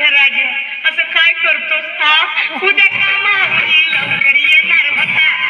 माझ्या असं काय करतोस हा? उद्या कामावरी लवकर येणार होता.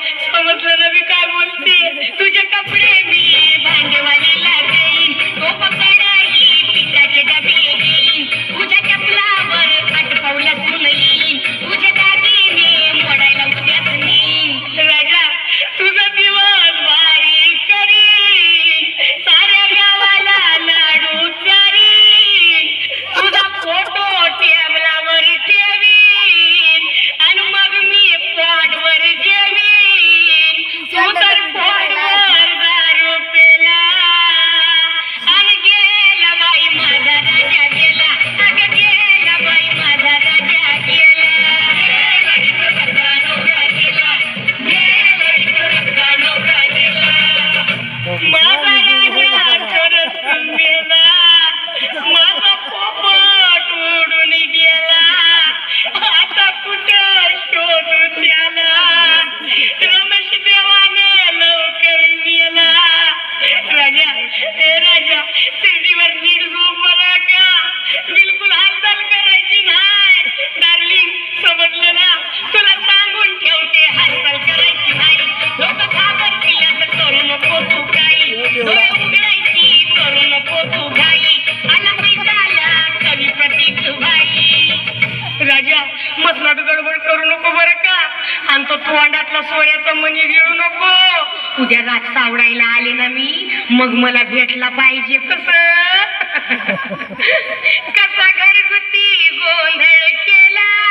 कसला गडबड करू नको बरं का? आणि तो तोंडातला सोयाचा मनी घेऊ नको. उद्या रात सावडायला आले ना मी मग मला भेटला पाहिजे कस? कसा घरगुती गोंधळ केला?